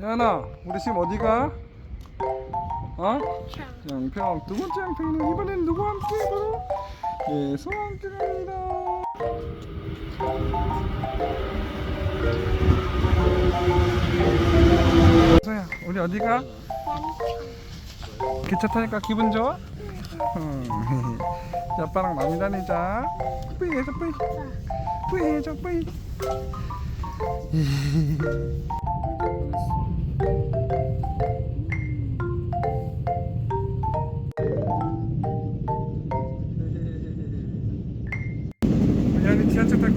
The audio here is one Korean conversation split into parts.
야나 우리 지금 어디가? 어? 양평 두 번째 양평은 이번엔 누구와 함께 바로 예수와 함께 갑니다 서야 우리 어디가? 기차 타니까 기분 좋아? 음. 아빠랑 많이 다니자 뿌이 해줘 뿌이 뿌이 해줘 뿌이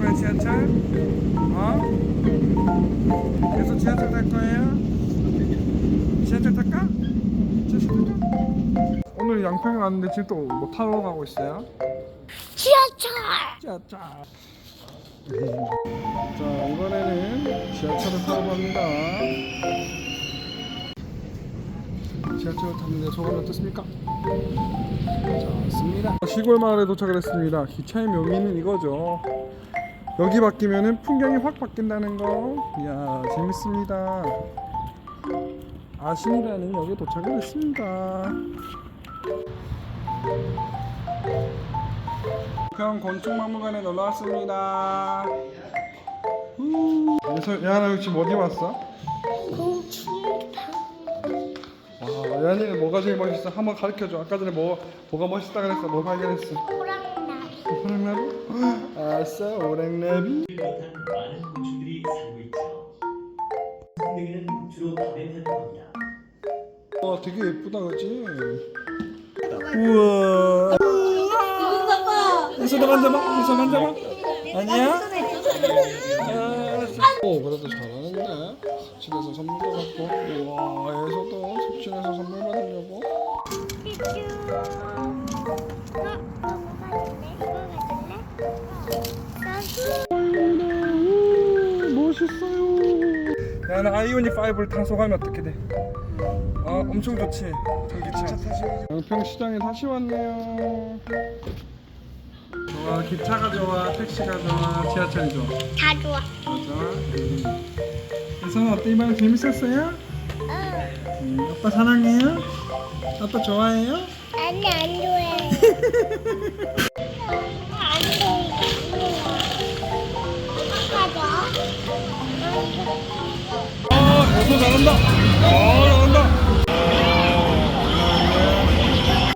거야 지하철? 어? 그래서 지하철 탈 거예요? 지하철 탈까? 지하철 탈까? 오늘 양평에 왔는데 지금 또 뭐 타러 가고 있어요? 지하철. 지하철 자 이번에는 지하철을 타러 갑니다 지하철을 탔는데 소감이 어떻습니까? 좋습니다 시골 마을에 도착을 했습니다 기차의 묘미는 이거죠 여기 바뀌면은 풍경이 확 바뀐다는 거 이야 재밌습니다 아신이라는 역에 도착을 했습니다 평 곤충박물관에 놀러 왔습니다. 음. 그래서 야나 지금 어디 왔어? 와, 야니는 뭐가 제일 멋있어? 한번 가르쳐 줘. 아까 전에 뭐 뭐가 멋있다 그랬어? 뭐 발견했어? 호랑나비. 오랑나비? 아싸, 오랑나비. 많은 곤충들이 살고 있죠. 성능이는 주로 밤에 활동합니다. 와, 되게 예쁘다, 그렇지? 우와. 이소도 만져봐. 이소 만져봐. 아니야? 알았어. 오, 그래도 잘하는데. 섭취해서 선물도 받고. 우와, 에서도 섭취해서 선물 받으려고. 멋있어요. 야, 나 아이오닉 5를 타서 가면 어떻게 돼? 아, 엄청 좋지. 전기차. 양평 시장에 다시 왔네요. 좋아, 기차가 좋아, 택시가 좋아, 지하철이 좋아. 다 좋아. 맞아. 그래서 어때 이번에 재밌었어요? 응. 음, 아빠 사랑해요? 아빠 좋아해요? 아니 안 좋아해. 안 좋아 아, 여소 잘한다. 아, 잘한다.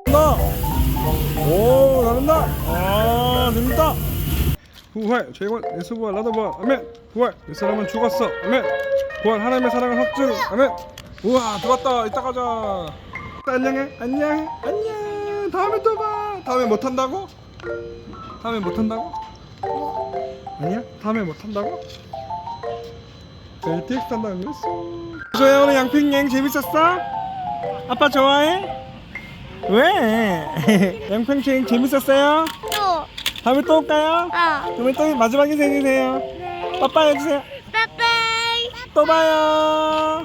잘한다. 오, 잘한다. 아, 재밌다. 부활, 죄권, 예수 부활, 나도 부활, 아멘. 부활, 이 사람은 죽었어, 아멘. 부활, 하나님의 사랑을 확증, 아멘. 우와, 좋았다. 이따 가자. 안녕해, 안녕해, 안녕. 다음에 또 봐. 다음에 못 한다고? 다음에 못 한다고? 아니야? 다음에 못 한다고? JTX 탄다고 그랬어. 조야 오늘 양평 여행 재밌었어? 아빠 좋아해? 왜? 양평 여행 재밌었어요? 또. 다음에 또 올까요? 어. 그러면 또 마지막 인사 해주세요. 네. 빠빠이 해주세요. 빠빠이. 또 봐요.